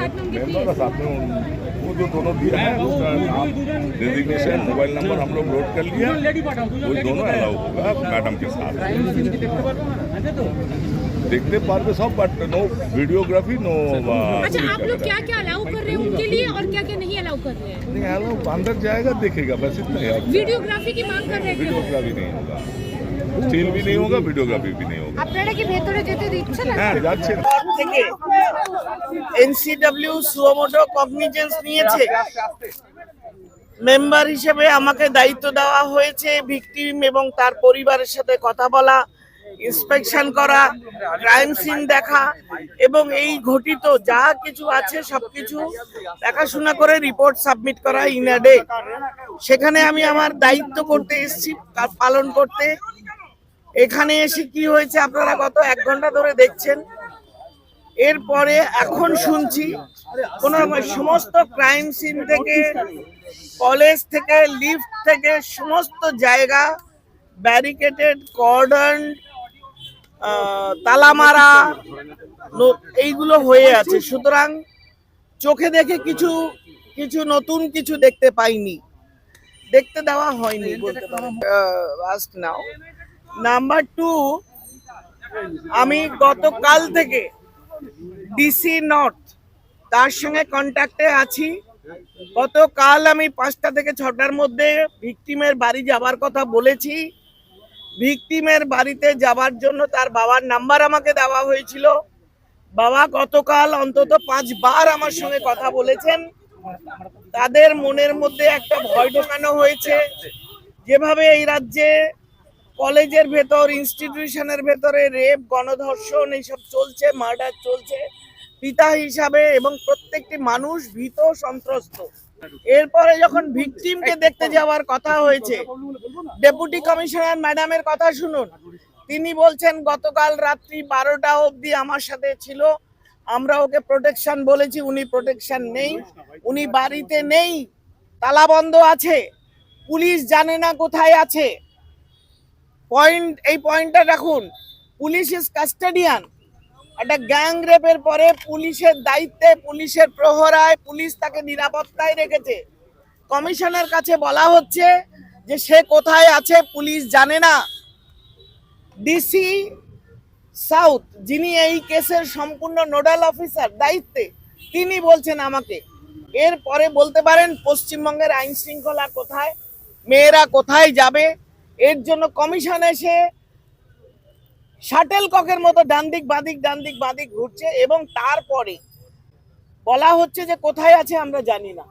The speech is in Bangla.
साथ दोनों मोबाइल नंबर हम लोग नोट कर लिया वो दोनों अलाउ होगा मैडम के साथ। देखते पार सब बट नो वीडियोग्राफी नो अच्छा uh, आप लोग क्या क्या अलाउ कर रहे हैं उनके लिए और क्या क्या नहीं अलाउ कर रहे हैं? नहीं अलाउ अंदर जाएगा देखेगा बस इतना वीडियोग्राफी की मांग कर रहे हैं वीडियोग्राफी नहीं होगा। स्टील भी नहीं होगा वीडियोग्राफी भी नहीं होगा। এনসিডব্লিউ সুমোটো কগনিজেন্স নিয়েছে। মেম্বার হিসেবে আমাকে দায়িত্ব দেওয়া হয়েছে ভিকটিম এবং তার পরিবারের সাথে কথা বলা ইন্সপেকশন করা ক্রাইম সিন দেখা এবং এই ঘটিত যা কিছু আছে, সবকিছু দেখাশোনা করে রিপোর্ট সাবমিট করা ইন আ ডে সেখানে আমি আমার দায়িত্ব করতে এসেছি পালন করতে। এখানে এসে কি হয়েছে আপনারা গত এক ঘণ্টা ধরে দেখছেন। এরপরে এখন শুনছি কোন সমস্ত ক্রাইম সিন থেকে কলেজ থেকে লিফট থেকে, সমস্ত জায়গা ব্যারিকেটেড কর্ডন তালামারা এইগুলো হয়ে আছে। সুতরাং চোখে দেখে কিছু কিছু নতুন কিছু দেখতে পাইনি। দেখতে দেওয়া হয়নি নাও নাম্বার টু আমি গতকাল থেকে ডিসি নর্থ, তার সঙ্গে কন্ট্যাক্টে আছি। গতকাল আমি পাঁচটা থেকে ছটার মধ্যে ভিকটিমের বাড়ি যাবার কথা বলেছি। ভিকটিমের বাড়িতে যাবার জন্য তার বাবার নাম্বার আমাকে দেওয়া হয়েছিল। বাবা গতকাল অন্তত পাঁচবার আমার সঙ্গে কথা বলেছেন। তাদের মনের মধ্যে একটা ভয় ঢোকানো হয়েছে। যেভাবে এই রাজ্যে কলেজের ভেতর ইনস্টিটিউশনের ভেতরে রেপ গণধর্ষণ এইসব চলছে মার্ডার চলছে। পিতা হিসাবে এবং প্রত্যেকটি মানুষ ভীত, সন্ত্রস্ত। এরপরে যখন ভিকটিমকে দেখতে যাওয়ার কথা হয়েছে ডেপুটি কমিশনার ম্যাডামের কথা শুনুন। তিনি বলছেন, গতকাল রাত্রি বারোটা অবধি আমার সাথে ছিল। আমরা ওকে প্রোটেকশন বলেছি, উনি প্রোটেকশন নেই। উনি বাড়িতে নেই। তালা বন্ধ আছে। পুলিশ জানে না কোথায় আছে। পয়েন্ট, এই পয়েন্টটা রাখুন। পুলিশ ইজ কাস্টাডিয়ান একটা গ্যাং রেপের পরে পুলিশের দায়িত্বে, পুলিশের প্রহরায়, পুলিশ তাকে নিরাপত্তায় রেখেছে। কমিশনের কাছে বলা হচ্ছে যে সে কোথায় আছে, পুলিশ জানে না। ডিসি সাউথ যিনি এই কেসের সম্পূর্ণ নোডাল অফিসার, দায়িত্বে, তিনি বলছেন আমাকে। এরপরে বলতে পারেন, পশ্চিমবঙ্গের আইন শৃঙ্খলা কোথায়, মেয়েরা কোথায় যাবে এর জন্য কমিশন এসে শাটেল ককের মতো ডান দিক বাদিক ডান দিক বাদিক ঘুরছে এবং তারপরে বলা হচ্ছে যে কোথায় আছে আমরা জানি না।